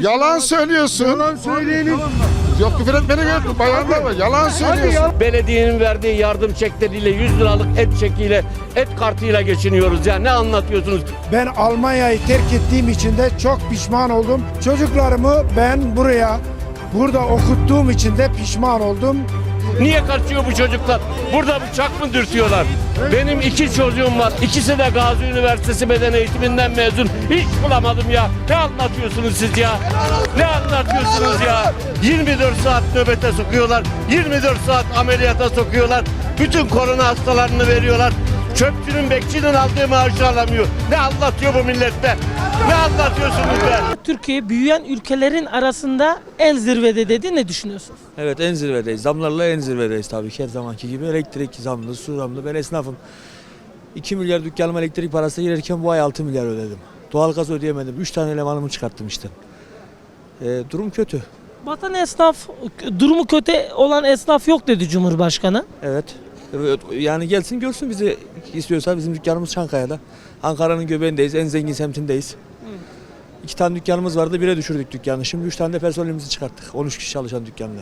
Yalan söylüyorsun. Yalan söyleyelim. Yok küfür etmeni gördüm. Bayanlar var. Yalan söylüyorsun. Belediyenin verdiği yardım çekleriyle 100 liralık et çekiyle et kartıyla geçiniyoruz ya. Ne anlatıyorsunuz? Ben Almanya'yı terk ettiğim için de çok pişman oldum. Çocuklarımı ben buraya burada okuttuğum için de pişman oldum. Niye kaçıyor bu çocuklar? Burada bıçak mı dürtüyorlar? Benim iki çocuğum var. İkisi de Gazi Üniversitesi Beden Eğitiminden mezun. Hiç bulamadım ya. Ne anlatıyorsunuz siz ya? Ne anlatıyorsunuz ya? 24 saat nöbete sokuyorlar. 24 saat ameliyata sokuyorlar. Bütün korona hastalarını veriyorlar. Çöpçünün bekçinin aldığı maaşı alamıyor. Ne anlatıyor bu millette? Ne anlatıyorsunuz be? Türkiye büyüyen ülkelerin arasında en zirvede dedi. Ne düşünüyorsunuz? Evet en zirvedeyiz. Zamlarla en zirvedeyiz tabii ki her zamanki gibi. Elektrik zamlı, su zamlı. Ben esnafım. 2 milyar dükkanıma elektrik parası girerken bu ay 6 milyar ödedim. Doğalgaz ödeyemedim. 3 tane elemanımı çıkarttım işte. Ee, durum kötü. Vatan esnaf, durumu kötü olan esnaf yok dedi Cumhurbaşkanı. Evet. Yani gelsin görsün bizi istiyorsa bizim dükkanımız Çankaya'da. Ankara'nın göbeğindeyiz. En zengin semtindeyiz. İki tane dükkanımız vardı. Bire düşürdük dükkanı. Şimdi üç tane de personelimizi çıkarttık. 13 kişi çalışan dükkanda.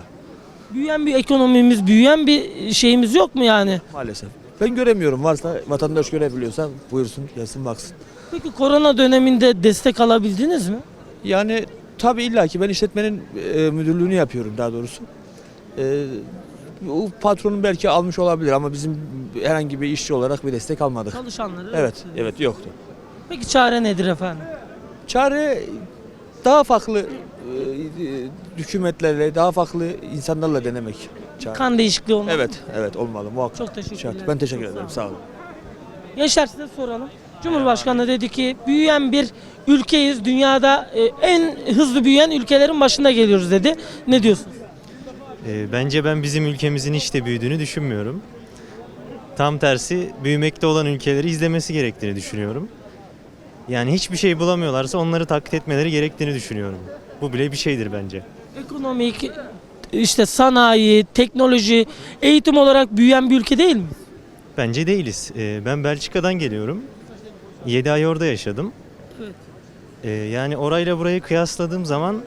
Büyüyen bir ekonomimiz, büyüyen bir şeyimiz yok mu yani? Maalesef. Ben göremiyorum. Varsa vatandaş görebiliyorsa buyursun gelsin baksın. Peki korona döneminde destek alabildiniz mi? Yani tabii illa ki ben işletmenin e, müdürlüğünü yapıyorum daha doğrusu. E, o patronun belki almış olabilir ama bizim herhangi bir işçi olarak bir destek almadık. Çalışanları. Evet, evet yoktu. Peki çare nedir efendim? Çare daha farklı e, hükümetlerle, daha farklı insanlarla denemek. Çare. Kan değişikliği olmalı. Evet, evet olmalı muhakkak. Çok teşekkürler. Şart. Ben teşekkür Çok ederim. sağ olun. Gençler size soralım. Cumhurbaşkanı dedi ki büyüyen bir ülkeyiz. Dünyada e, en hızlı büyüyen ülkelerin başında geliyoruz dedi. Ne diyorsunuz? Ee, Bence ben bizim ülkemizin hiç de büyüdüğünü düşünmüyorum. Tam tersi büyümekte olan ülkeleri izlemesi gerektiğini düşünüyorum. Yani hiçbir şey bulamıyorlarsa onları taklit etmeleri gerektiğini düşünüyorum. Bu bile bir şeydir bence. Ekonomik, işte sanayi, teknoloji, eğitim olarak büyüyen bir ülke değil mi? Bence değiliz. Ee, Ben Belçika'dan geliyorum. 7 ay orada yaşadım. Evet. Ee, Yani orayla burayı kıyasladığım zaman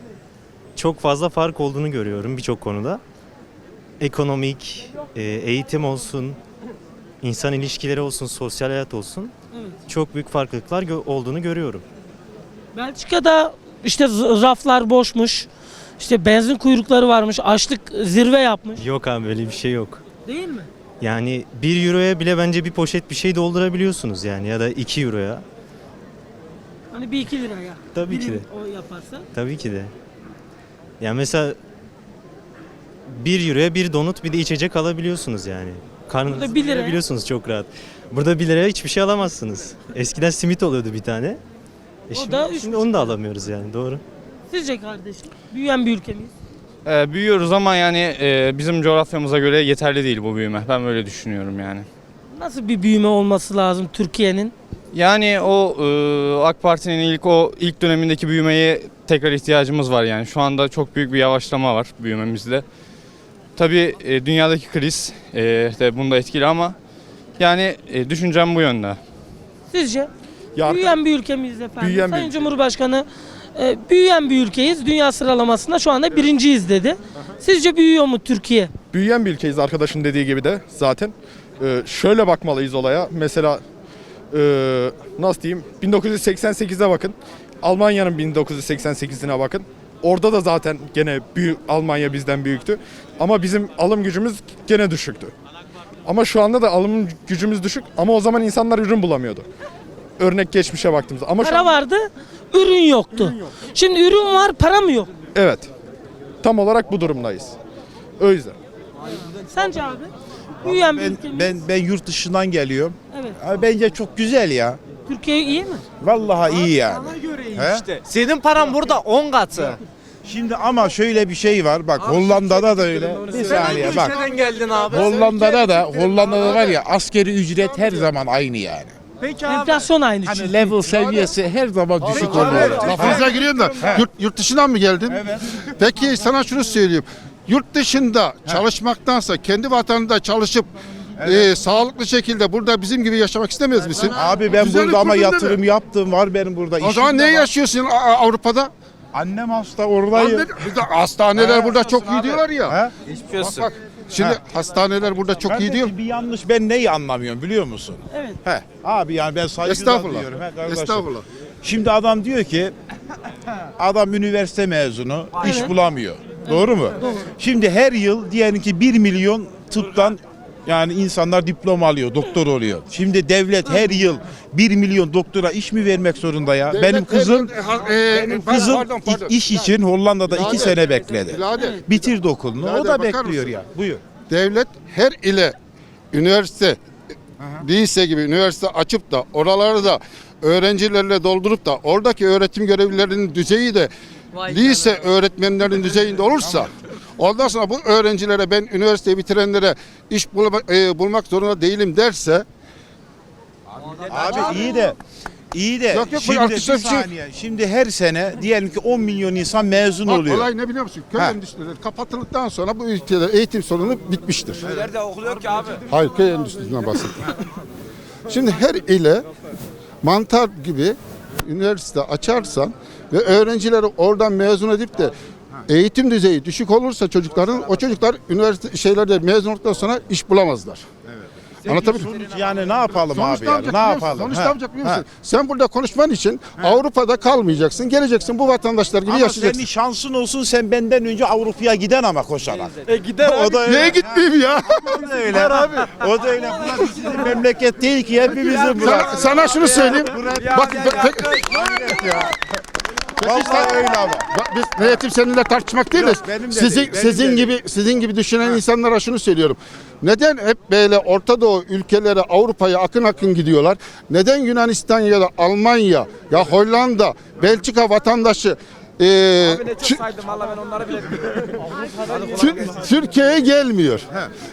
çok fazla fark olduğunu görüyorum birçok konuda. Ekonomik, e, eğitim olsun, insan ilişkileri olsun, sosyal hayat olsun. Evet. Çok büyük farklılıklar gö- olduğunu görüyorum. Belçika'da işte z- raflar boşmuş. İşte benzin kuyrukları varmış. Açlık zirve yapmış. Yok abi böyle bir şey yok. Değil mi? Yani 1 euroya bile bence bir poşet bir şey doldurabiliyorsunuz yani ya da 2 euroya. Hani bir iki liraya. Tabii ki Birim de. O yaparsa. Tabii ki de. Yani mesela 1 euroya bir donut bir de içecek alabiliyorsunuz yani. Burada Karnınızı bir liraya- doyurabiliyorsunuz çok rahat. Burada 1 liraya hiçbir şey alamazsınız. Eskiden simit oluyordu bir tane. E şimdi, da üç şimdi onu da alamıyoruz yani doğru. Sizce kardeşim? Büyüyen bir ülke miyiz? Ee, büyüyoruz ama yani e, bizim coğrafyamıza göre yeterli değil bu büyüme. Ben böyle düşünüyorum yani. Nasıl bir büyüme olması lazım Türkiye'nin? Yani o e, AK Parti'nin ilk o ilk dönemindeki büyümeye tekrar ihtiyacımız var yani. Şu anda çok büyük bir yavaşlama var büyümemizde. Tabii e, dünyadaki kriz e, de bunda etkili ama yani e, düşüncem bu yönde. Sizce? Ya, büyüyen bir ülke miyiz efendim? Büyüyen bir Sayın ülke. Cumhurbaşkanı e, büyüyen bir ülkeyiz. Dünya sıralamasında şu anda birinciyiz dedi. Sizce büyüyor mu Türkiye? büyüyen bir ülkeyiz arkadaşın dediği gibi de zaten. Ee, şöyle bakmalıyız olaya. Mesela e, nasıl diyeyim 1988'e bakın. Almanya'nın 1988'ine bakın. Orada da zaten gene büyük, Almanya bizden büyüktü. Ama bizim alım gücümüz gene düşüktü. Ama şu anda da alım gücümüz düşük ama o zaman insanlar ürün bulamıyordu. Örnek geçmişe baktığımızda. Ama şu Para an- vardı, ürün yoktu. Şimdi ürün var, para mı yok? Evet. Tam olarak bu durumdayız. O yüzden. Sence abi? Büyüyen bir Ben, ülke miyiz? ben ben yurt dışından geliyorum. Evet. Abi bence çok güzel ya. Türkiye iyi mi? Vallahi iyi yani. He? İşte senin paran burada 10 katı. Şimdi ama şöyle bir şey var. Bak Hollanda'da da öyle. Bir saniye bak. Nereden geldin abi? Hollanda'da da Hollanda'da var ya askeri ücret her zaman aynı yani. Peki abi. Enflasyon aynı çünkü. Hani level seviyesi her zaman düşük oluyor. Lafınıza giriyorum da yurt, yurt dışından mı geldin? Evet. Peki sana şunu söyleyeyim. Yurt dışında çalışmaktansa kendi vatanında çalışıp e, sağlıklı şekilde burada bizim gibi yaşamak istemez misin? Abi ben Güzellik burada ama kurdun değil mi? yatırım yaptım var benim burada O işim zaman de ne var. yaşıyorsun A- A- Avrupa'da? Annem hasta oradayım. Bir de hastaneler Ha, burada çok iyi diyorlar ya. Ha? Bak bak. Şimdi hastaneler burada çok iyi Kardeşim, diyor. bir yanlış ben neyi anlamıyorum biliyor musun? Evet. He. Abi yani ben saygı Estağfurullah. duyuyorum. he kardeşim. Estağfurullah. Şimdi adam diyor ki adam üniversite mezunu iş bulamıyor. Doğru mu? Şimdi her yıl diyelim ki 1 milyon tıptan yani insanlar diploma alıyor, doktor oluyor. Şimdi devlet her yıl 1 milyon doktora iş mi vermek zorunda ya? Devlet benim kızım ha- e, benim pardon, kızım pardon, pardon. iş için Hollanda'da 2 Birader, sene bekledi. Birader, Bitirdi okulunu. Birader, o da bekliyor mısın? ya. Buyur. devlet her ile üniversite, lise gibi üniversite açıp da oraları da öğrencilerle doldurup da oradaki öğretim görevlilerinin düzeyi de lise öğretmenlerinin düzeyinde olursa ondan sonra bu öğrencilere ben üniversiteyi bitirenlere iş bulma- e, bulmak zorunda değilim derse Abi iyi de iyi de Yok, yok, şimdi bir şey- saniye. Şimdi her sene diyelim ki 10 milyon insan mezun Bak, oluyor. olay ne biliyor musun? Köy Ha. endüstrileri kapatıldıktan sonra bu ülkede eğitim sorunu bitmiştir. Nerede okuluyor ki abi? Hayır köy endüstrisinden bahsediyorum. Şimdi her ile mantar gibi üniversite açarsan ve öğrencileri oradan mezun edip de eğitim düzeyi düşük olursa çocukların o çocuklar üniversite şeylerde mezun olduktan sonra iş bulamazlar. Anlatabiliyor muyum? Sonuç yani ne yapalım Sonuçta abi yani? yapacak Ne biliyor musun? yapalım? Ha, yapacak biliyor ha. musun? Sen burada konuşman için Avrupa'da kalmayacaksın. Geleceksin bu vatandaşlar gibi Ama yaşayacaksın. senin şansın olsun sen benden önce Avrupa'ya giden ama koşarak. E gider o da öyle. Niye gitmeyeyim ya? O da öyle. abi. O da öyle. Burası sizin memleket değil ki hepimizin sana, burası. sana şunu söyleyeyim. Bak, ya, bak- ya. Vallahi öyle ama. Bak biz niyetim seninle tartışmak değil de Yok, benim de sizin değil, benim sizin de gibi sizin gibi düşünen insanlara şunu söylüyorum. Neden hep böyle Orta Doğu ülkelere Avrupa'ya akın akın gidiyorlar? Neden Yunanistan ya da Almanya ya Hollanda, Belçika vatandaşı e, Tü- saydım valla ben onları bile Tür- Türkiye'ye gelmiyor.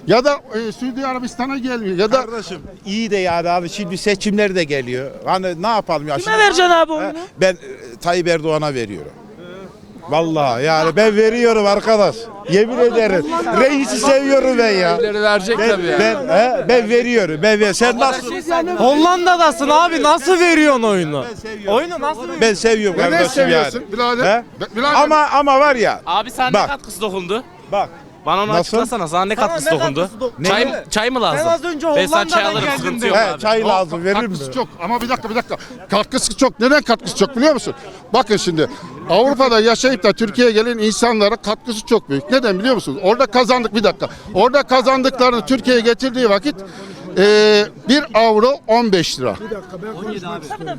Ya da e, Suudi Arabistan'a gelmiyor. Ya da Kardeşim iyi de yani abi şimdi seçimler de geliyor. Hani ne yapalım ya? Kime Şimdi- vereceksin abi oyunu? Ben e, Tayyip Erdoğan'a veriyorum. Vallahi yani ben veriyorum arkadaş. Yemin ederim. Reisi seviyorum ben ya. verecek Ben, ben, he, ben veriyorum. Ben ver. Sen nasıl? Hollanda'dasın abi nasıl veriyorsun oyunu? Oyunu nasıl veriyorsun? Ben seviyorum neden kardeşim yani. seviyorsun birader? He? Be- birader, Ama ama var ya. Abi sen Bak. ne katkısı dokundu? Bak. Bana onu Nasıl? açıklasana. Sana ne katkısı dokundu? Ne? Çay, mı- çay mı lazım? Ben az önce Ben sana çay Hollanda'dan alırım geldim sıkıntı yok He, abi. çay lazım veririm mi? Katkısı çok ama bir dakika bir dakika. Katkısı çok. Neden katkısı çok biliyor musun? Bakın şimdi Avrupa'da yaşayıp da Türkiye'ye gelen insanlara katkısı çok büyük. Neden biliyor musunuz? Orada kazandık bir dakika. Orada kazandıklarını Türkiye'ye getirdiği vakit eee 1 avro 15 lira. Bir dakika ben konuşmak istiyorum.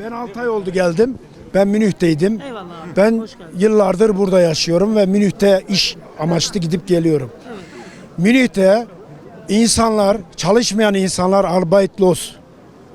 Ben 6 ay oldu geldim. Ben Münih'teydim. Eyvallah abi. Ben Hoş geldin. yıllardır burada yaşıyorum ve Münih'te iş amaçlı gidip geliyorum. Münih'te insanlar, çalışmayan insanlar Arbeitlos.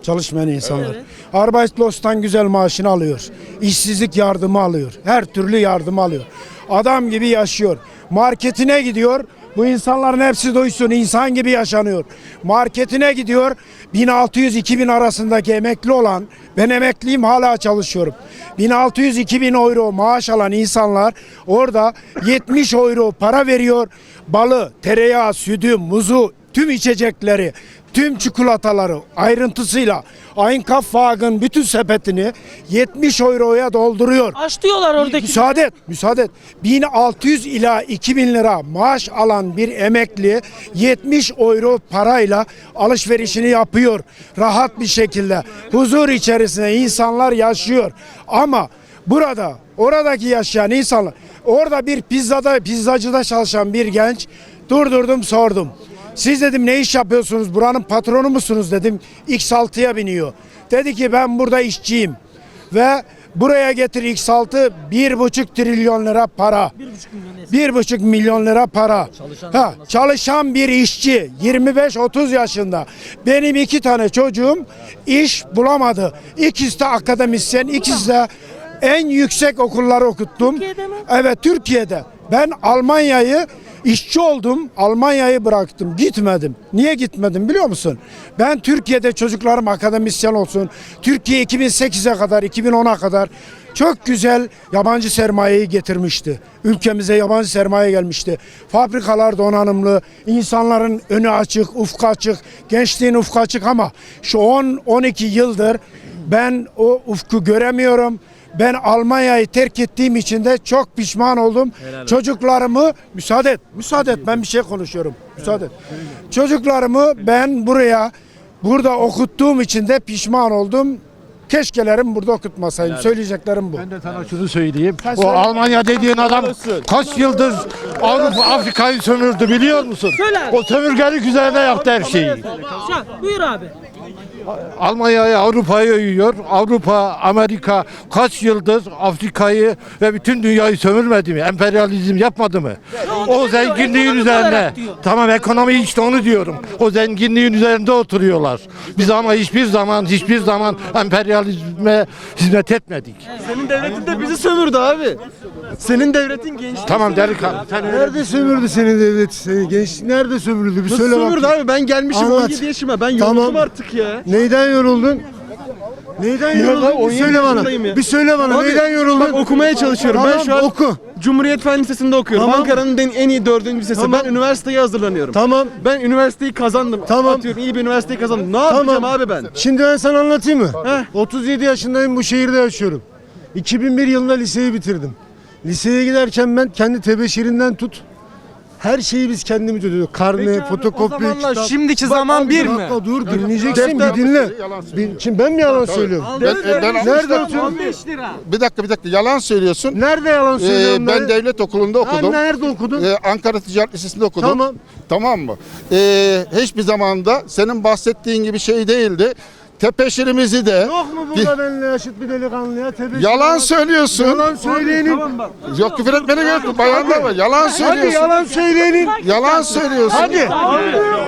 Çalışmayan insanlar. Evet. Arbeitslos'tan güzel maaşını alıyor. İşsizlik yardımı alıyor. Her türlü yardım alıyor. Adam gibi yaşıyor. Marketine gidiyor. Bu insanların hepsi doysun. insan gibi yaşanıyor. Marketine gidiyor. 1600-2000 arasındaki emekli olan, ben emekliyim hala çalışıyorum. 1600-2000 euro maaş alan insanlar orada 70 euro para veriyor. Balı, tereyağı, sütü, muzu, tüm içecekleri, tüm çikolataları ayrıntısıyla Einkauffwagen bütün sepetini 70 euroya dolduruyor. Aç diyorlar oradaki. Müsaade et, müsaade et. 1600 ila 2000 lira maaş alan bir emekli 70 euro parayla alışverişini yapıyor. Rahat bir şekilde. Huzur içerisinde insanlar yaşıyor. Ama burada oradaki yaşayan insanlar orada bir pizzada pizzacıda çalışan bir genç durdurdum sordum. Siz dedim ne iş yapıyorsunuz? Buranın patronu musunuz dedim. X6'ya biniyor. Dedi ki ben burada işçiyim. Ve buraya getir X6 bir buçuk trilyon lira para. Bir buçuk milyon lira para. Ha, çalışan bir işçi 25-30 yaşında. Benim iki tane çocuğum iş bulamadı. İkisi de akademisyen, ikisi de en yüksek okulları okuttum. Türkiye'de mi? Evet Türkiye'de. Ben Almanya'yı işçi oldum. Almanya'yı bıraktım. Gitmedim. Niye gitmedim biliyor musun? Ben Türkiye'de çocuklarım akademisyen olsun. Türkiye 2008'e kadar, 2010'a kadar çok güzel yabancı sermayeyi getirmişti. Ülkemize yabancı sermaye gelmişti. Fabrikalar donanımlı, insanların önü açık, ufku açık, gençliğin ufku açık ama şu 10-12 yıldır ben o ufku göremiyorum. Ben Almanya'yı terk ettiğim için de çok pişman oldum. Çocuklarımı müsaade et. Müsaade et. Ben bir şey konuşuyorum. Müsaade et. Çocuklarımı ben buraya burada okuttuğum için de pişman oldum. Keşkelerim burada okutmasaydım. Söyleyeceklerim bu. Ben de sana şunu söyleyeyim. Sen O söyle. Almanya dediğin adam kaç yıldır Avrupa Afrika'yı sömürdü biliyor musun? Söyle abi. O sömürgelik üzerine yaptı her şeyi. Şah, buyur abi. Almanya'yı Avrupa'ya yiyor. Avrupa, Amerika kaç yıldır Afrika'yı ve bütün dünyayı sömürmedi mi? Emperyalizm yapmadı mı? O zenginliğin üzerine. Tamam ekonomi işte onu diyorum. O zenginliğin üzerinde oturuyorlar. Biz ama hiçbir zaman hiçbir zaman emperyalizme hizmet etmedik. Senin devletin de bizi sömürdü abi. Senin devletin genç. Tamam delikanlı. Sen öyle Nerede sömürdü senin devlet? Seni genç nerede sömürdü? Bir Nasıl sömürdü abi? Ben gelmişim Anlat. 17 yaşıma. Ben Tamam. yoruldum artık ya. Neyden yoruldun? Neyden Ya yoruldun? Bir 17 söyle bana. yaşındayım ya. Bir söyle bana. Abi, neyden yoruldun? Bak okumaya çalışıyorum. ben Tamam, şu an oku. Cumhuriyet Fen Lisesi'nde okuyorum. Tamam. Ankara'nın en, en iyi dördüncü lisesi. Tamam. Ben üniversiteye hazırlanıyorum. Tamam. Ben üniversiteyi kazandım. Tamam. Atıyorum iyi bir üniversiteyi kazandım. Ne yapacağım abi ben? Şimdi ben sana anlatayım mı? Heh. 37 yaşındayım bu şehirde yaşıyorum. 2001 yılında liseyi bitirdim. Liseye giderken ben kendi tebeşirinden tut. Her şeyi biz kendimiz ödüyorduk. Karne, fotokopi, kitap. şimdiki Bak zaman abi, bir bir mi? dakika dur dinleyeceksin bir dinle. Bir- Şimdi ben mi yalan söylüyorum? Ben, e, ben Nereden söylüyorsun? bir dakika bir dakika yalan söylüyorsun. Nerede yalan Ee, söylüyorum? ben devlet okulunda okudum. nerede okudun? Ee, Ankara Ticaret Lisesi'nde okudum. Tamam. Tamam mı? Ee, hiçbir zamanda senin bahsettiğin gibi şey değildi. Tepeşirimizi de Yok mu burada benimle yaşıt bir delikanlıya tebeşir yalan var? söylüyorsun. Yalan söyleyenin. Yok küfür etmene gerek yok. Bayanlar var. Yalan Hadi söylüyorsun. yalan söyleyenin. Yalan söylüyorsun. Hadi.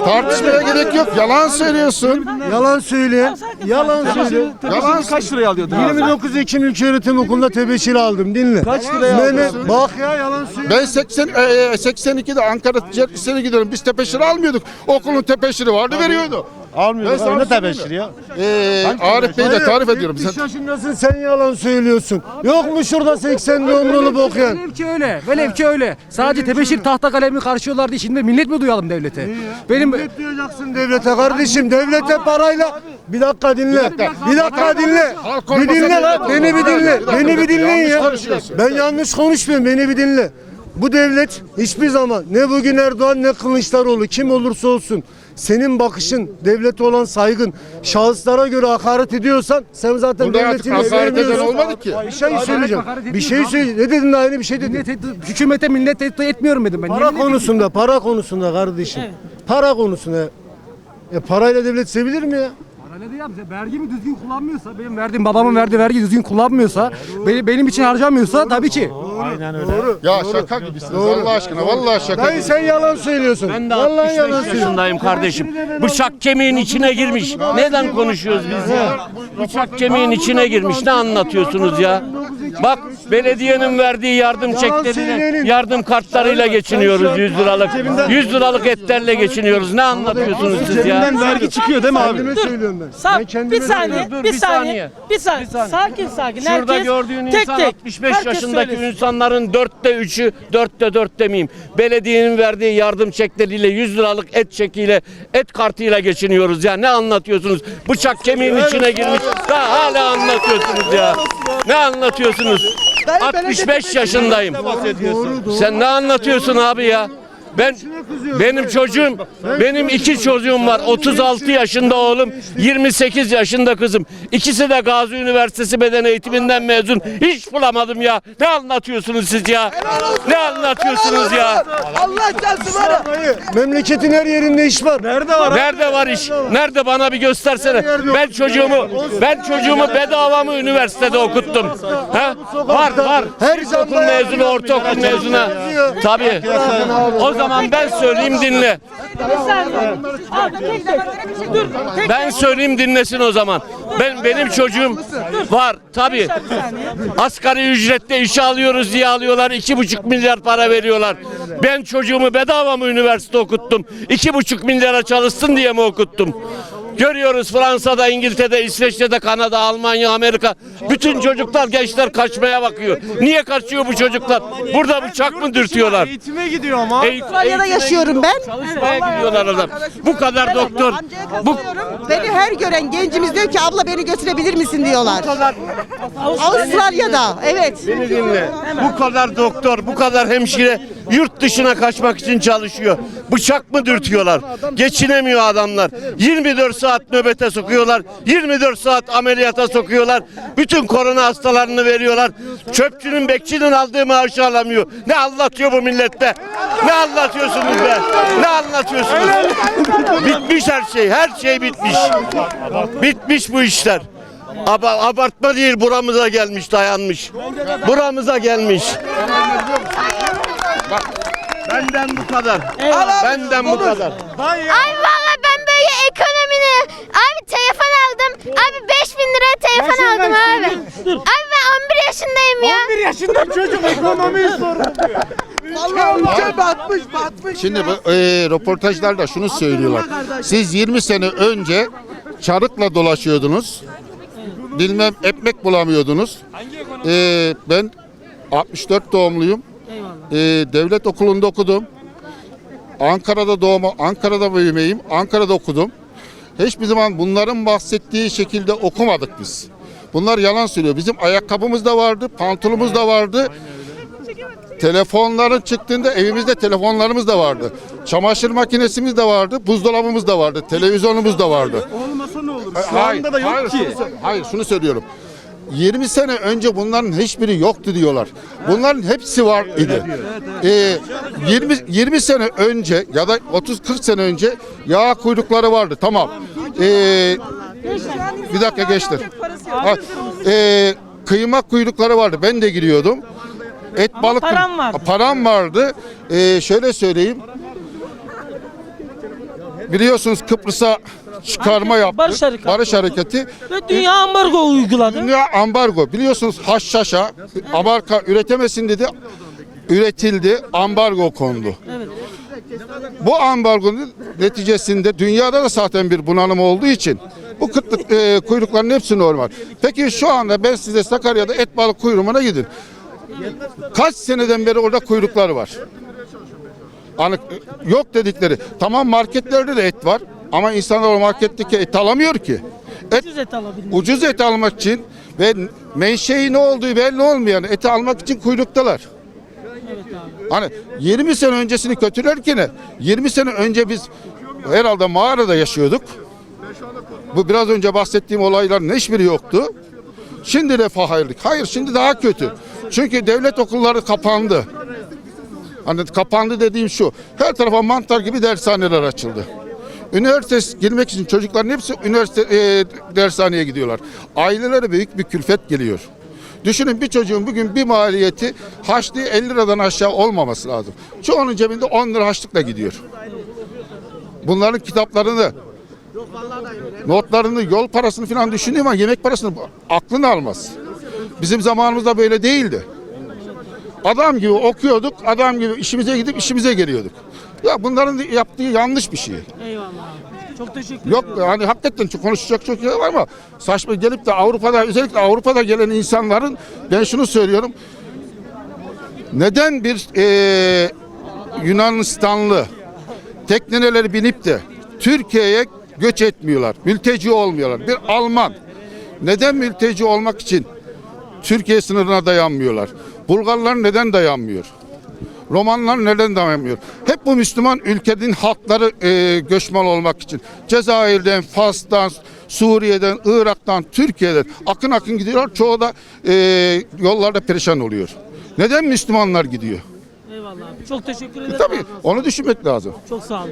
Tartışmaya gerek yok. Yalan söylüyorsun. Yalan söyleyen. Yalan söyle. Yalan Kaç liraya alıyordun? 29 Ekim Ülköğretim Okulu'nda tebeşir aldım. Dinle. Kaç liraya Mehmet, bak ya yalan söyle. Ben 80 e, e, 82'de Ankara Ticaret Lisesi'ne gidiyorum. Biz tepeşir almıyorduk. Okulun tepeşiri vardı veriyordu. Almıyor. Ben Ne tebeşir ya? Ee, Arif Hayır, tarif ediyorum. 70 Sen, yaşındasın sen yalan söylüyorsun. Yok mu şurada 80 doğumlu olup okuyan? Velev ki öyle. Velev ki öyle. Sadece tebeşir tahta kalemini karşılıyorlar diye şimdi millet mi duyalım devlete? Benim Millet duyacaksın devlete kardeşim. Devlete parayla. Bir dakika dinle. Bir dakika dinle. Bir dinle lan. Beni bir dinle. Beni bir dinleyin ya. Ben yanlış konuşmuyorum. Beni bir dinle. Bu devlet hiçbir zaman ne bugün Erdoğan ne Kılıçdaroğlu kim olursa olsun senin bakışın, devlete olan saygın, şahıslara göre hakaret ediyorsan sen zaten Burada artık devletin hakaret eden olmadı ki. Bir şey söyleyeceğim. Bir şey söyle. Ne dedin daha yeni bir şey dedin. millet, hükümete millet etmiyorum dedim ben. Para konusunda, para konusunda kardeşim. Para konusunda. E parayla devlet sevilir mi ya? Para ne diyeyim size? Vergimi düzgün kullanmıyorsa, benim verdiğim babamın verdiği vergi düzgün kullanmıyorsa, benim, benim için harcamıyorsa tabii ki. Aynen öyle. Doğru. ya şaka gibisiniz Allah aşkına. Vallahi şaka. Dayı sen yalan söylüyorsun. Ben de Vallahi 65 yalan söylüyorsun. yaşındayım kardeşim. Bıçak kemiğin içine girmiş. Neden konuşuyoruz biz ya? Bıçak kemiğin içine girmiş. Ne anlatıyorsunuz ya? Bak belediyenin verdiği yardım çekleriyle, yardım kartlarıyla geçiniyoruz 100 liralık. 100 liralık etlerle geçiniyoruz. Ne anlatıyorsunuz siz ya? Cebinden vergi çıkıyor değil mi abi? Kendime söylüyorum ben. Sa- Ben kendime bir saniye, söylüyorum. Dur, bir, bir saniye, saniye. bir saniye, sakin sakin. Şurada Herkes gördüğün tek insan tek, 65 herkes yaşındaki söylesin. insanların dörtte üçü, dörtte dört demeyeyim. Belediyenin verdiği yardım çekleriyle 100 liralık et çekiyle, et kartıyla geçiniyoruz ya. Ne anlatıyorsunuz? Bıçak kemiğin içine girmiş. Daha hala anlatıyorsunuz ya. Ne anlatıyorsunuz? 65 yaşındayım. Sen ne anlatıyorsun abi ya? Ben benim çocuğum benim iki çocuğum var. 36 yaşında oğlum, 28 yaşında kızım. İkisi de Gazi Üniversitesi Beden Eğitiminden mezun. Hiç bulamadım ya. Ne anlatıyorsunuz siz ya? Ne anlatıyorsunuz ya? Dayı, Memleketin her yerinde iş var. Nerede var? Nerede var iş? Nerede bana bir göstersene. Ben çocuğumu ben çocuğumu bedava mı üniversitede okuttum? Ha? Var var. Her canlı mezunu, ortaokul mezunu. Tabii. O zaman ben söyleyeyim dinle. Tek Ben söyleyeyim dinlesin o zaman. Ben benim çocuğum var tabii. Asgari ücretle işe alıyoruz diye alıyorlar. iki buçuk milyar para veriyorlar. Ben çocuğumu bedava mı üniversite okuttum? İki buçuk milyara çalışsın diye mi okuttum? Görüyoruz Fransa'da, İngiltere'de, İsveç'te, Kanada, Almanya, Amerika. Bütün çocuklar, gençler kaçmaya bakıyor. Niye kaçıyor bu çocuklar? Burada bıçak mı dürtüyorlar? Eğitime gidiyor ama. Eğit- Avustralya'da eğitime yaşıyorum ben. Çalışmaya gidiyorlar adam. Bu kadar doktor. Bu. Beni her gören gencimiz diyor ki abla beni götürebilir misin diyorlar. Avustralya'da evet. Beni dinle. Bu kadar doktor, bu kadar hemşire yurt dışına kaçmak için çalışıyor. Bıçak mı dürtüyorlar? Geçinemiyor adamlar. 24 saat nöbete sokuyorlar. 24 saat ameliyata sokuyorlar. Bütün korona hastalarını veriyorlar. Çöpçünün, bekçinin aldığı maaşı alamıyor. Ne anlatıyor bu millette? Ne anlatıyorsunuz be? Ne anlatıyorsunuz? Bitmiş her şey. Her şey bitmiş. Bitmiş bu işler. Aba- abartma değil buramıza gelmiş dayanmış. Buramıza gelmiş. Benden bu kadar. Benden bu kadar. Abi valla ben böyle ekonomini abi telefon aldım. Abi 5000 liraya telefon aldım abi. Abi ben 11 yaşındayım ya. 11 yaşında çocuk ekonomiyi soruyor. Şimdi bu e, röportajlarda şunu söylüyorlar. Siz 20 sene önce çarıkla dolaşıyordunuz. Bilmem ekmek bulamıyordunuz. E, ben 64 doğumluyum. E, devlet okulunda okudum. Ankara'da doğma, Ankara'da büyümeyim. Ankara'da okudum. Hiçbir zaman bunların bahsettiği şekilde okumadık biz. Bunlar yalan söylüyor. Bizim ayakkabımız da vardı, pantolumuz da vardı. Telefonların çıktığında evimizde telefonlarımız da vardı. Çamaşır makinesimiz de vardı, buzdolabımız da vardı, televizyonumuz da vardı. Olmasa ne olur? Şu anda da yok ki. Şunu, sö- hayır şunu söylüyorum. 20 sene önce bunların hiçbiri yoktu diyorlar. Bunların hepsi var idi. Ee, 20 20 sene önce ya da 30-40 sene önce yağ kuyrukları vardı. Tamam. Ee, bir dakika geçtir. Ha, ee, kıyma kuyrukları vardı. Ben de giriyordum. Et balık param vardı. Param vardı. Ee, şöyle söyleyeyim. Biliyorsunuz Kıbrıs'a çıkarma yaptı. Barış Harekatı. Barış Hareketi. Ve dünya ambargo uyguladı. Dünya ambargo. Biliyorsunuz haşhaşa Amerika üretemesin dedi. Üretildi. Ambargo kondu. Evet. Bu ambargonun neticesinde dünyada da zaten bir bunalım olduğu için bu kıtlık e, kuyrukların hepsi normal. Peki şu anda ben size Sakarya'da et balık kuyruğuna gidin. Kaç seneden beri orada kuyruklar var. Hani e, yok dedikleri. Tamam marketlerde de et var ama insanlar o marketteki et alamıyor ki. Et Ucuz et alabilmek. ucuz et almak için ve menşei ne olduğu belli olmayan eti almak için kuyruktalar. Hani 20 sene öncesini kötülerken 20 sene önce biz herhalde mağarada yaşıyorduk. Bu biraz önce bahsettiğim olayların hiçbiri yoktu. Şimdi refaha erdik. Hayır şimdi daha kötü. Çünkü devlet okulları kapandı. Hani kapandı dediğim şu. Her tarafa mantar gibi dershaneler açıldı. Üniversite girmek için çocukların hepsi üniversite e, dershaneye gidiyorlar. Ailelere büyük bir külfet geliyor. Düşünün bir çocuğun bugün bir maliyeti harçlığı 50 liradan aşağı olmaması lazım. Çoğunun cebinde 10 lira harçlıkla gidiyor. Bunların kitaplarını, notlarını, yol parasını falan düşünüyor ama yemek parasını aklını almaz. Bizim zamanımızda böyle değildi. Adam gibi okuyorduk, adam gibi işimize gidip işimize geliyorduk. Ya bunların yaptığı yanlış bir şey. Eyvallah abi. Çok teşekkür Yok ederim. hani hakikaten çok konuşacak çok şey var ama saçma gelip de Avrupa'da özellikle Avrupa'da gelen insanların ben şunu söylüyorum. Neden bir eee, Yunanistanlı tekneleri binip de Türkiye'ye göç etmiyorlar, mülteci olmuyorlar? Bir Alman neden mülteci olmak için Türkiye sınırına dayanmıyorlar? Bulgarlar neden dayanmıyor? Romanlar neden dayanmıyor? Hep bu Müslüman ülkenin halkları e, göçmen olmak için. Cezayir'den, Fas'tan, Suriye'den, Irak'tan, Türkiye'den akın akın gidiyorlar. Çoğu da e, yollarda perişan oluyor. Neden Müslümanlar gidiyor? Eyvallah abi. Çok teşekkür ederim. Tabii onu düşünmek lazım. Çok sağ olun.